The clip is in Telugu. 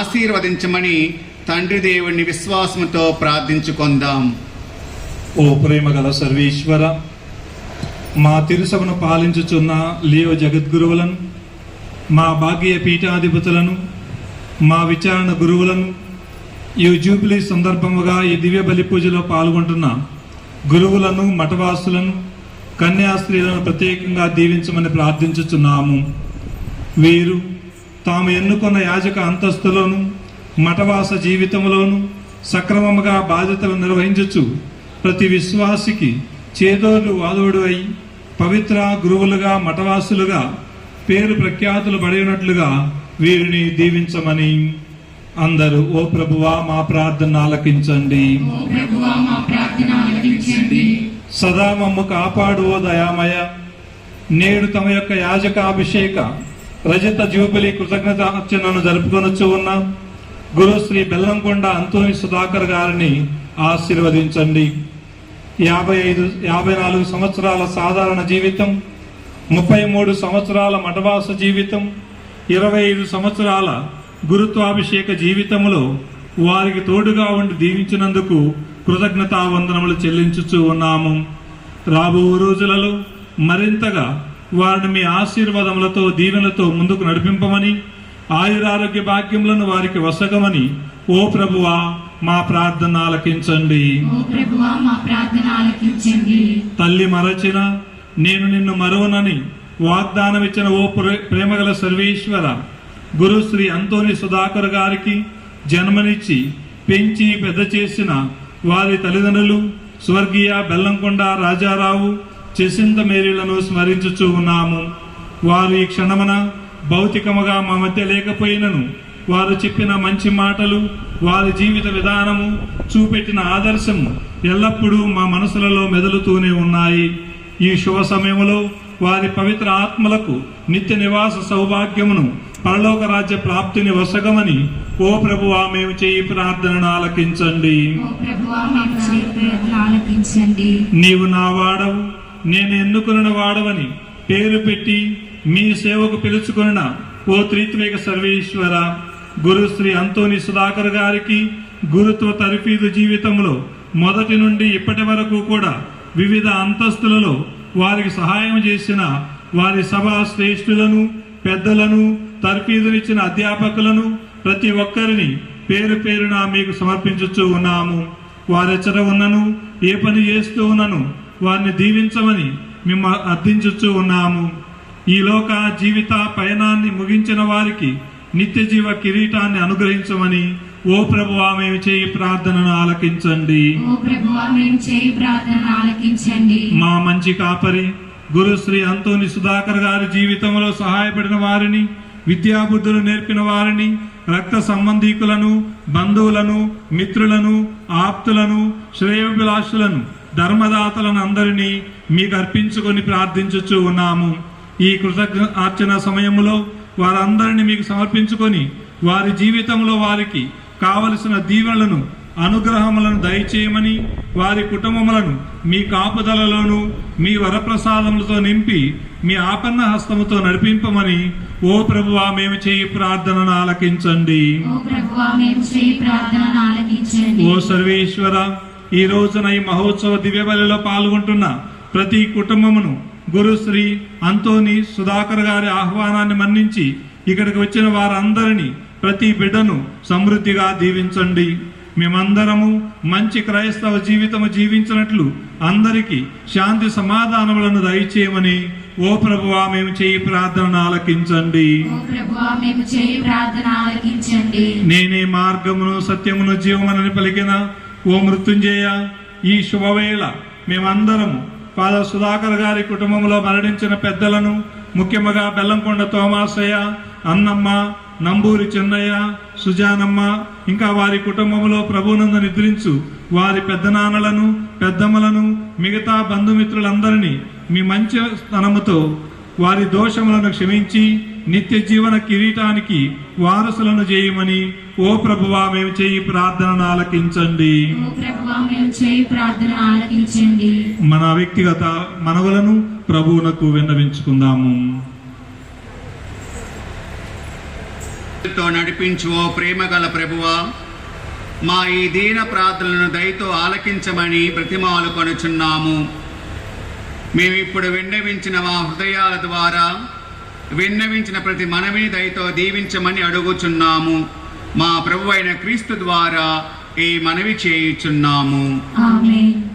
ఆశీర్వదించమని తండ్రి దేవుని విశ్వాసంతో ప్రార్థించుకుందాం. ఓ ప్రేమగల సర్వేశ్వర మా తిరుసభను పాలించుచున్న లియో జగద్గురువులను మా భాగ్య పీఠాధిపతులను మా విచారణ గురువులను ఈ జూబిలీ సందర్భముగా ఈ దివ్య బలి పూజలో పాల్గొంటున్న గురువులను మఠవాసులను కన్యాస్త్రీలను ప్రత్యేకంగా దీవించమని ప్రార్థించుచున్నాము. వీరు తాము ఎన్నుకున్న యాజక అంతస్తులోను మఠవాస జీవితంలోను సక్రమముగా బాధ్యతలు నిర్వహించచ్చు ప్రతి విశ్వాసికి చేదోడు వాదోడు అయి పవిత్ర గురువులుగా మఠవాసులుగా పేరు ప్రఖ్యాతులు పడినట్లుగా వీరిని దీవించమని అందరూ ఓ ప్రభువా మా ప్రార్థన ఆలకించండి. ప్రభువా మా ప్రార్థన ఆలకించండి. సదా మమ్ము కాపాడు ఓ దయామయ. నేడు తమ యొక్క యాజకాభిషేక రజిత జూబిలీ కృతజ్ఞత అర్చనను జరుపుకొనొచ్చు ఉన్న గురు శ్రీ బెల్లంకొండ అంతోని సుధాకర్ గారిని ఆశీర్వదించండి. యాభై ఐదు యాభై నాలుగు సంవత్సరాల సాధారణ జీవితం ముప్పై మూడు సంవత్సరాల మఠవాస జీవితం ఇరవై ఐదు సంవత్సరాల గురుత్వాభిషేక జీవితంలో వారికి తోడుగా ఉండి దీవించినందుకు కృతజ్ఞతా వందనములు చెల్లించుచూ ఉన్నాము. రాబో రోజులలో మరింతగా వారిని మీ ఆశీర్వాదములతో దీవెనలతో ముందుకు నడిపింపమని ఆయురారోగ్య భాగ్యములను వారికి వసగమని ఓ ప్రభువా మా ప్రార్థన ఆలకించండి తల్లి మరచిన నేను నిన్ను మరువనని వాగ్దానం ఇచ్చిన ఓ ప్రే- ప్రేమగల సర్వేశ్వర గురు శ్రీ అంతోని సుధాకర్ గారికి జన్మనిచ్చి పెంచి పెద్ద చేసిన వారి తల్లిదండ్రులు స్వర్గీయ బెల్లంకొండ రాజారావు చెసింత మేరీలను స్మరించుచూ ఉన్నాము. వారు ఈ క్షణమున భౌతికముగా మా మధ్య లేకపోయినను. వారు చెప్పిన మంచి మాటలు వారి జీవిత విధానము చూపెట్టిన ఆదర్శము ఎల్లప్పుడూ మా మనసులలో మెదులుతూనే ఉన్నాయి. ఈ శుభ సమయంలో వారి పవిత్ర ఆత్మలకు నిత్య నివాస సౌభాగ్యమును పరలోక రాజ్య ప్రాప్తిని వసగమని ఓ ప్రభువా మేము చేయి ప్రార్థనను ఆలకించండి. ఓ ప్రభువా మేము చేయ ప్రార్థన ఆలకించండి. నీవు నా వాడవు నేను ఎన్నుకున్న వాడవని పేరు పెట్టి మీ సేవకు పిలుచుకున్న ఓ త్రిత్వేక సర్వేశ్వర గురు శ్రీ అంతోని సుధాకర్ గారికి గురుత్వ తరఫీదు జీవితంలో మొదటి నుండి ఇప్పటి వరకు కూడా వివిధ అంతస్తులలో వారికి సహాయం చేసిన వారి సభా శ్రేష్ఠులను పెద్దలను తర్ఫీదునిచ్చిన అధ్యాపకులను ప్రతి ఒక్కరిని పేరు పేరున మీకు సమర్పించుచూ ఉన్నాము. వారెచ్చట ఉన్నను ఏ పని చేస్తూ ఉన్నను వారిని దీవించమని మేము అర్థించుచూ ఉన్నాము. ఈ లోక జీవిత పయనాన్ని ముగించిన వారికి నిత్య జీవ కిరీటాన్ని అనుగ్రహించమని ఓ ప్రభువా మేము చేయి ప్రార్థనను ఆలకించండి. ఓ ప్రభువా మేము చేయ ప్రార్థన ఆలకించండి. మా మంచి కాపరి గురు శ్రీ అంతోని సుధాకర్ గారి జీవితంలో సహాయపడిన వారిని విద్యాబుద్ధులు నేర్పిన వారిని రక్త సంబంధీకులను బంధువులను మిత్రులను ఆప్తులను శ్రేయోభిలాషులను ధర్మదాతలను అందరినీ మీకు అర్పించుకొని ప్రార్థించుచూ ఉన్నాము. ఈ కృతజ్ఞ అర్చన సమయంలో వారందరినీ మీకు సమర్పించుకొని వారి జీవితంలో వారికి కావలసిన దీవెనలను అనుగ్రహములను దయచేయమని వారి కుటుంబములను మీ కాపుదలలోను మీ వరప్రసాదములతో నింపి మీ ఆపన్న హస్తముతో నడిపింపమని ఓ ప్రభువా మేము చేయి ప్రార్థనను ఆలకించండి. ఓ ప్రభువా మేము చేయ ప్రార్థన ఆలకించండి. ఓ సర్వేశ్వర ఈ రోజున ఈ మహోత్సవ దివ్య బలిలో పాల్గొంటున్న ప్రతి కుటుంబమును గురుశ్రీ అంతోని సుధాకర్ గారి ఆహ్వానాన్ని మన్నించి ఇక్కడికి వచ్చిన వారందరినీ ప్రతి బిడ్డను సమృద్ధిగా దీవించండి. మేమందరము మంచి క్రైస్తవ జీవితము జీవించినట్లు అందరికీ శాంతి సమాధానములను దయచేయమని ఓ ప్రభువా మేము చేయి ప్రార్థనను ఆలకించండి. ఓ ప్రభువా మేము చేయ ప్రార్థన ఆలకించండి. నేనే మార్గమును సత్యమును జీవమనని పలికిన ఓ మృత్యుంజయ ఈ శుభవేళ మేమందరము ఫాదర్ సుధాకర్ గారి కుటుంబంలో మరణించిన పెద్దలను ముఖ్యముగా బెల్లంకొండ తోమాసయ్య అన్నమ్మ నంబూరి చెన్నయ్య సుజానమ్మ ఇంకా వారి కుటుంబంలో ప్రభునందు నిద్రించు వారి పెద్దనాన్నలను పెద్దమ్మలను మిగతా బంధుమిత్రులందరినీ మీ మంచి స్థనముతో వారి దోషములను క్షమించి నిత్య జీవన కిరీటానికి వారసులను చేయమని ఓ ప్రభువా మేము చేయి ప్రార్థనను ఆలకించండి. ఓ ప్రభువా మేము చేయ ప్రార్థన ఆలకించండి. మన వ్యక్తిగత మనవులను ప్రభువునకు విన్నవించుకుందాము. తో నడిపించు ఓ ప్రేమ గల ప్రభువా మా ఈ దీన ప్రార్థనలను దయతో ఆలకించమని ప్రతిమాలు కొనుచున్నాము. మేమిప్పుడు విన్నవించిన మా హృదయాల ద్వారా విన్నవించిన ప్రతి మనవిని దయతో దీవించమని అడుగుచున్నాము. మా ప్రభు అయిన క్రీస్తు ద్వారా ఈ మనవి చేయుచున్నాము. ఆమేన్.